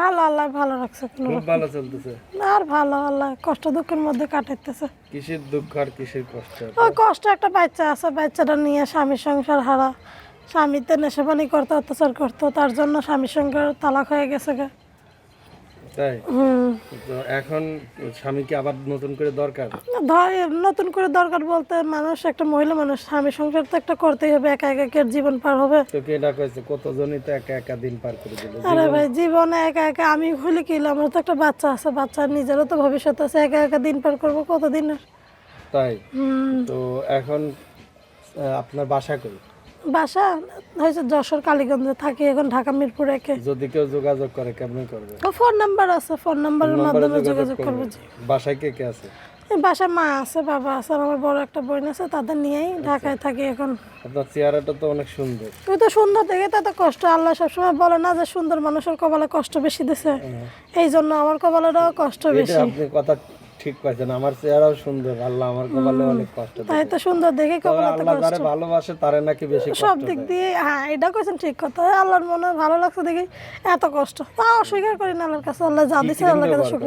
ভালো আল্লাহ ভালো রাখছে খুব ভালো চলতেছে? আর ভালো আল্লাহ কষ্ট দুঃখের মধ্যে কাটাইতেছে। কিসের দুঃখ আর কিসের কষ্ট? ওই কষ্ট একটা বাচ্চা আছে বাচ্চাটা নিয়ে স্বামী সংসার হারা। স্বামীতে নেশাপানি করতো অত্যাচার করতো তার জন্য স্বামীর সঙ্গে তালাক হয়ে গেছে গা। তাই? তো এখন স্বামীকে আবার নতুন করে দরকার? নতুন করে দরকার বলতে মানুষ একটা মহিলা মানুষ স্বামী সংসার তো একটা করতেই হবে একা একা কে জীবন পার হবে। তোকে এটা কয়েছে কতজনই তো একা একা দিন পার করে দিল? আরে ভাই জীবনে একা একা আমি হলে কি? আমার তো একটা বাচ্চা আছে বাচ্চার নিজেরও তো ভবিষ্যৎ আছে একা একা দিন পার করব কতদিন তাই? তো এখন আপনার বাসা কই? বাসা হয়েছে যশোর কালীগঞ্জে থাকি এখন ঢাকা মিরপুর একে। যদি কেউ যোগাযোগ করে কেমন করবে? ও ফোন নাম্বার আছে ফোন নাম্বারের মাধ্যমে যোগাযোগ করবে বাসায় কে কে আছে? বাসায় মা আছে বাবা আছে আর আমার বড় একটা বোন আছে তাদের নিয়েই ঢাকায় থাকি এখন। আপনার চেহারাটা তো অনেক সুন্দর। তুই তো সুন্দর দেখে তাতে কষ্ট আল্লাহ সবসময় বলে না যে সুন্দর মানুষের কপালে কষ্ট বেশি দিছে। এই জন্য আমার কপালেরও কষ্ট বেশি। আপনি কথা ঠিক পাইছেন আমার চেহারাও সুন্দর আল্লাহ আমার কপালে অনেক কষ্ট তাই তো সুন্দর দেখে কপালে আল্লাহ যারে ভালোবাসে তারে নাকি বেশি কষ্ট সব দিক দিয়ে। হ্যাঁ এটা কইছেন ঠিক কথা। আল্লাহর মনে ভালো লাগছে দেখি এত কষ্ট। তা অস্বীকার করি না আল্লাহর কাছে আল্লাহ যা দিছে আল্লাহর কাছে শুক্র।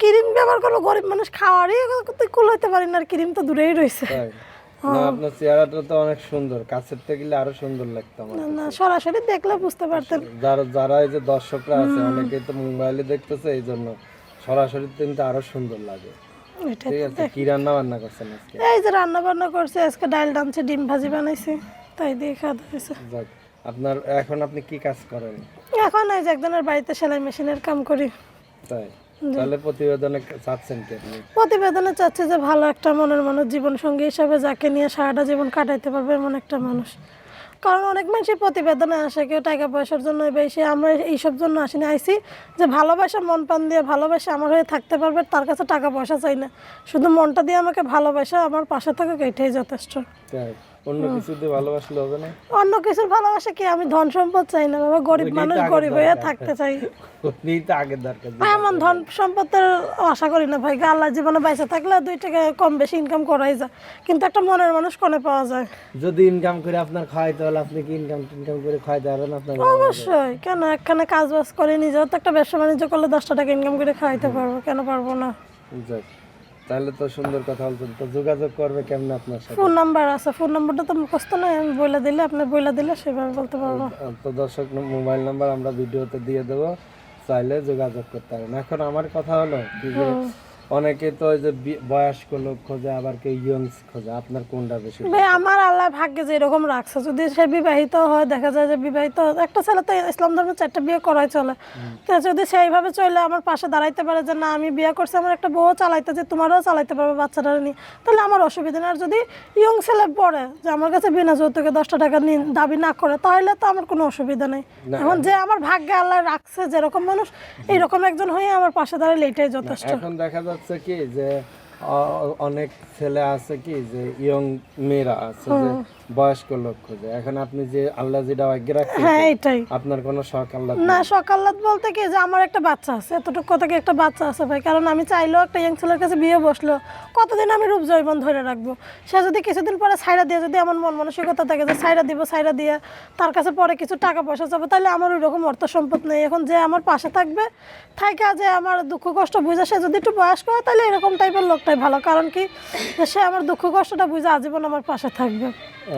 ক্রিম ব্যবহার গরিব মানুষ খাওয়ারই কুলাইতে পারি না আর ক্রিম তো দূরেই রয়েছে না আপনার চেহারাটা তো অনেক সুন্দর কাছের থেকে গেলে আরও সুন্দর লাগতো আমার না সরাসরি দেখলে বুঝতে পারতেন। যারা যারা এই যে দর্শকরা আছে অনেকেই তো মোবাইলে দেখতেছে এই জন্য সরাসরি কিন্তু আরও সুন্দর লাগে। ঠিক আছে কি রান্না বান্না করছেন আজকে? এই যে রান্না বান্না করছে আজকে ডাল ডানছে ডিম ভাজি বানাইছি তাই দিয়ে খাওয়া দাওয়া যাক আপনার এখন আপনি কি কাজ করেন? এখন এই যে একজনের বাড়িতে সেলাই মেশিনের কাম করি। তাই? তাহলে প্রতিবেদনে চাচ্ছেন কি আপনি? প্রতিবেদনে চাচ্ছে যে ভালো একটা মনের মানুষ জীবন সঙ্গী হিসাবে যাকে নিয়ে সারাটা জীবন কাটাইতে পারবে এমন একটা মানুষ। কারণ অনেক মানুষই প্রতিবেদনে আসে কেউ টাকা পয়সার জন্য বেশি আমরা এইসব জন্য আসিনি। আইসি যে ভালোবাসা, মন প্রাণ দিয়ে ভালোবাসা আমার হয়ে থাকতে পারবে, তার কাছে টাকা পয়সা চাই না। শুধু মনটা দিয়ে আমাকে ভালোবাসা, আমার পাশে থাকুক, এটাই যথেষ্ট। অন্য কিছু দিয়ে ভালোবাসলে হবে না? অন্য কিছুর ভালোবাসা কি? আমি ধন সম্পদ চাই না বাবা গরিব মানুষ গরিব হয়ে থাকতে চাই। তো আগের দরকার এমন ধন সম্পদের আশা করি না ভাই আল্লাহ জীবনে বেঁচে থাকলে দুই টাকা কম বেশি ইনকাম করাই যায়। কিন্তু একটা মনের মানুষ কোনে পাওয়া যায়। যদি ইনকাম করে আপনার খাওয়াইতে হলে আপনি কি ইনকাম ইনকাম করে খাওয়াইতে পারবেন আপনার অবশ্যই কেন একখানে কাজ বাজ করে নিজেও তো একটা ব্যবসা বাণিজ্য করলে দশটা টাকা ইনকাম করে খাওয়াইতে পারব কেন পারব না? যাক। তাহলে তো সুন্দর কথা বলছেন। তো যোগাযোগ করবে কেমন আপনার সাথে? ফোন নাম্বার আছে ফোন নাম্বারটা তো মুখস্থ নয় আমি বলে দিলে আপনি বলে দিলে সেভাবে বলতে পারব। তো দর্শক মোবাইল নাম্বার আমরা ভিডিওতে দিয়ে দেবো চাইলে যোগাযোগ করতে পারেন। এখন আমার কথা হলো কি যে অনেকে তো ওই যে বয়স্ক লোক খোঁজে আবার কেউ ইয়ংস খোঁজে। আপনার কোনটা বেশি ভাই আমার আল্লাহ ভাগ্যে যে এরকম রাখছে যদি সে বিবাহিত হয় দেখা যায় যে বিবাহিত একটা ছেলে তো ইসলাম ধর্মে চারটা বিয়ে করাই চলে। তো যদি সেইভাবে চলে আমার পাশে দাঁড়াইতে পারে যে না আমি বিয়ে করছি আমার একটা বউ চালাইতে যে তোমারও চালাইতে পারবে বাচ্চাটা নিয়ে তাহলে আমার অসুবিধা নেই। আর যদি ইয়ং ছেলে পড়ে যে আমার কাছে বিনা যৌতুকে দশটা টাকা নিয়ে দাবি না করে তাহলে তো আমার কোনো অসুবিধা নেই। এখন যে আমার ভাগ্যে আল্লাহ রাখছে যেরকম মানুষ এইরকম একজন হয়ে আমার পাশে দাঁড়ালে এটাই যথেষ্ট। এখন দেখা যাচ্ছে কি যে অনেক ছেলে আছে কি যে ইয়ং মেয়েরা আছে যে বয়স্ক লোক খোঁজে। এখন আপনি যে আল্লাহ যেটা ভাগ্যে রাখছেন হ্যাঁ এটাই। আপনার কোনো শখ আল্লাহ না সকালাত বলতে কি যে আমার একটা বাচ্চা আছে এতটুকু কথা কি একটা বাচ্চা আছে ভাই? কারণ আমি চাইলেও একটা ইয়াং ছেলের কাছে বিয়ে বসল কতদিন আমি রূপ জৈবন ধরে রাখব? সে যদি কিছুদিন পরে সাইরা দিয়ে যদি আমার মন মানসিকতা থাকে যে সাইরা দিব সাইরা দিয়ে তার কাছে পরে কিছু টাকা পয়সা যাবে তাহলে আমার ওই রকম অর্থ সম্পদ নেই। এখন যে আমার পাশে থাকবে থাইকা যে আমার দুঃখ কষ্ট বুঝে সে যদি একটু বয়স্ক হয় তাহলে এরকম টাইপের লোকটাই ভালো। কারণ কি সে আমার দুঃখ কষ্টটা বুঝে আজীবন আমার পাশে থাকবে।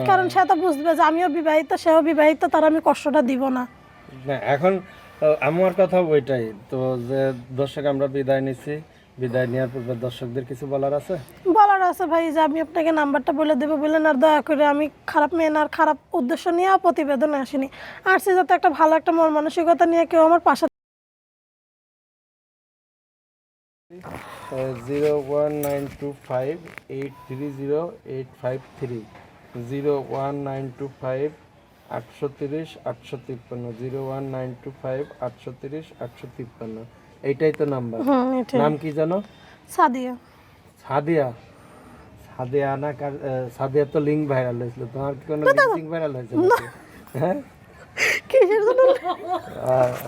কারণ সে তো বুঝবে যে আমিও বিবাহিত সেও বিবাহিত তার আমি কষ্টটা দিব না। না এখন আমার কথা ওইটাই। তো যে দর্শক আমরা বিদায় নিচ্ছি বিদায় নেওয়ার পূর্বে দর্শকদের কিছু বলার আছে? বলার আছে ভাই যে আমি আপনাকে নাম্বারটা বলে দেবো বললেন আর দয়া করে আমি খারাপ মেয়ে না আর খারাপ উদ্দেশ্য নিয়ে প্রতিবেদনে আসিনি। আসছি যাতে একটা ভালো একটা মন মানসিকতা নিয়ে কেউ আমার পাশে zero one nine two five eight three zero eight five three. Zero one nine two five আটশো তিরিশ আটশো তিপ্পান্ন zero one nine two five আটশো তিরিশ আটশো তিপ্পান্ন। এইটাই তো নাম্বার। নাম কি জানো? সাদিয়া। সাদিয়া। সাদিয়া না কার সাদিয়া তো লিঙ্ক ভাইরাল হয়েছিল। তোমার কি কোনো লিঙ্ক ভাইরাল হয়েছে নাকি? হ্যাঁ?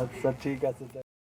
আচ্ছা ঠিক আছে।